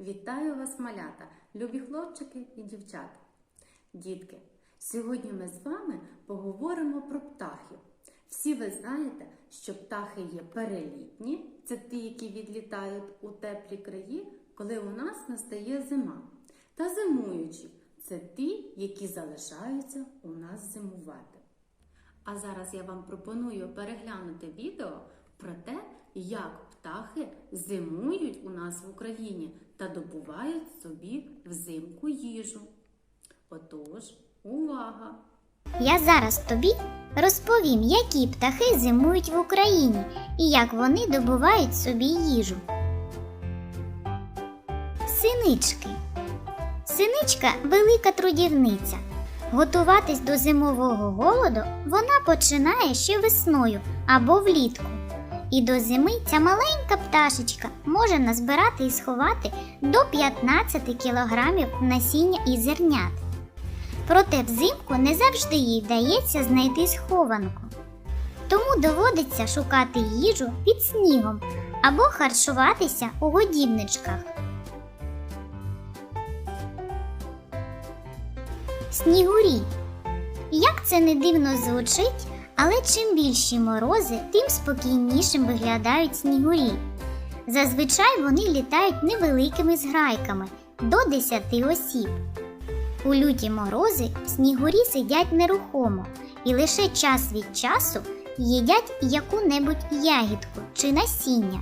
Вітаю вас, малята, любі хлопчики і дівчата. Дітки, сьогодні ми з вами поговоримо про птахів. Всі ви знаєте, що птахи є перелітні, це ті, які відлітають у теплі краї, коли у нас настає зима. Та зимуючі це ті, які залишаються у нас зимувати. А зараз я вам пропоную переглянути відео про те, як птахи зимують у нас в Україні та добувають собі взимку їжу. Отож, увага! Я зараз тобі розповім, які птахи зимують в Україні і як вони добувають собі їжу. Синички. Синичка велика трудівниця. Готуватись до зимового голоду вона починає ще весною або влітку. І до зими ця маленька пташечка може назбирати і сховати до 15 кілограмів насіння і зернят. Проте взимку не завжди їй вдається знайти схованку. Тому доводиться шукати їжу під снігом або харчуватися у годівничках. Снігурі. Як це не дивно звучить, але чим більші морози, тим спокійнішим виглядають снігурі. Зазвичай вони літають невеликими зграйками до 10 осіб. У люті морози снігурі сидять нерухомо і лише час від часу їдять яку-небудь ягідку чи насіння.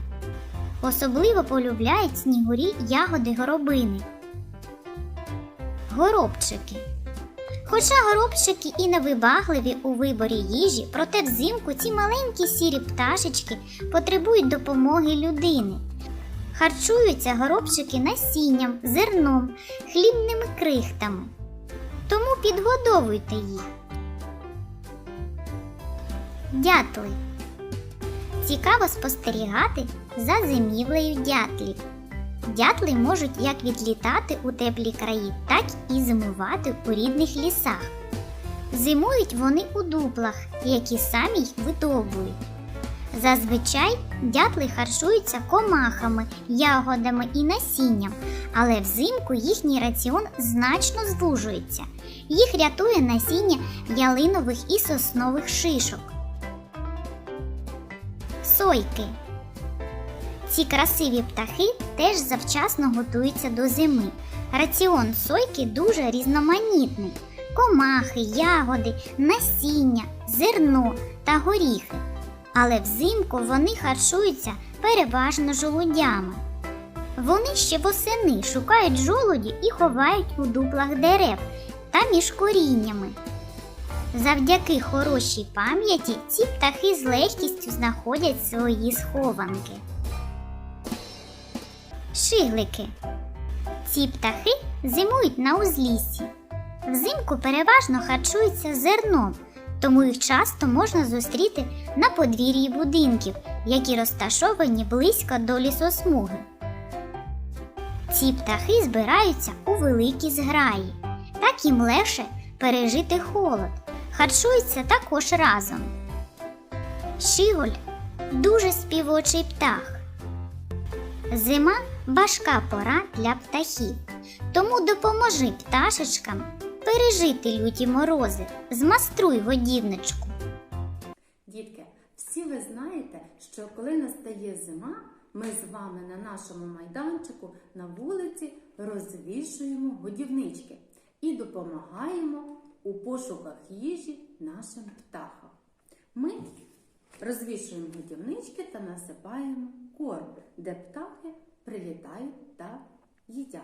Особливо полюбляють снігурі ягоди горобини. Горобчики. Хоча горобчики і невибагливі у виборі їжі, проте взимку ці маленькі сірі пташечки потребують допомоги людини. Харчуються горобчики насінням, зерном, хлібними крихтами. Тому підгодовуйте їх. Дятли. Цікаво спостерігати за зимівлею дятлів. Дятли можуть як відлітати у теплі краї, так і зимувати у рідних лісах. Зимують вони у дуплах, які самі й видовбують. Зазвичай дятли харчуються комахами, ягодами і насінням, але взимку їхній раціон значно звужується. Їх рятує насіння ялинових і соснових шишок. Сойки. Ці красиві птахи теж завчасно готуються до зими. Раціон сойки дуже різноманітний: комахи, ягоди, насіння, зерно та горіхи. Але взимку вони харчуються переважно жолудями. Вони ще восени шукають жолуді і ховають у дуплах дерев та між коріннями. Завдяки хорошій пам'яті ці птахи з легкістю знаходять свої схованки. Шиглики. Ці птахи зимують на узліссі. Взимку переважно харчуються зерном, тому їх часто можна зустріти на подвір'ї будинків, які розташовані близько до лісосмуги. Ці птахи збираються у великі зграї, так їм легше пережити холод, харчуються також разом. Шиголь дуже співочий птах. Зима важка пора для птахів, тому допоможи пташечкам пережити люті морози, змаструй годівничку. Дітки, всі ви знаєте, що коли настає зима, ми з вами на нашому майданчику на вулиці розвішуємо годівнички і допомагаємо у пошуках їжі нашим птахам. Ми розвішуємо годівнички та насипаємо корм, де птахи прилітають та їдять.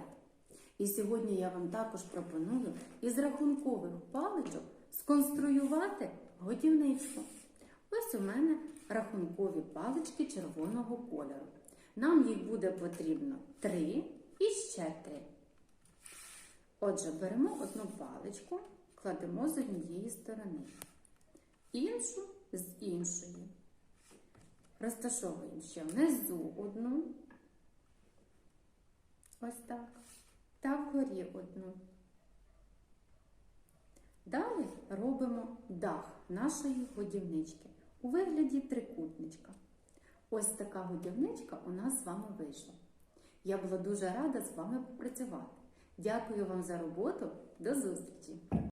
І сьогодні я вам також пропоную із рахункових паличок сконструювати годівничку. Ось у мене рахункові палички червоного кольору. Нам їх буде потрібно три і ще три. Отже, беремо одну паличку, кладемо з однієї сторони, іншу з іншої. Розташовуємо ще внизу одну. Ось так. Та вгорі одну. Далі робимо дах нашої годівнички у вигляді трикутничка. Ось така годівничка у нас з вами вийшла. Я була дуже рада з вами попрацювати. Дякую вам за роботу. До зустрічі!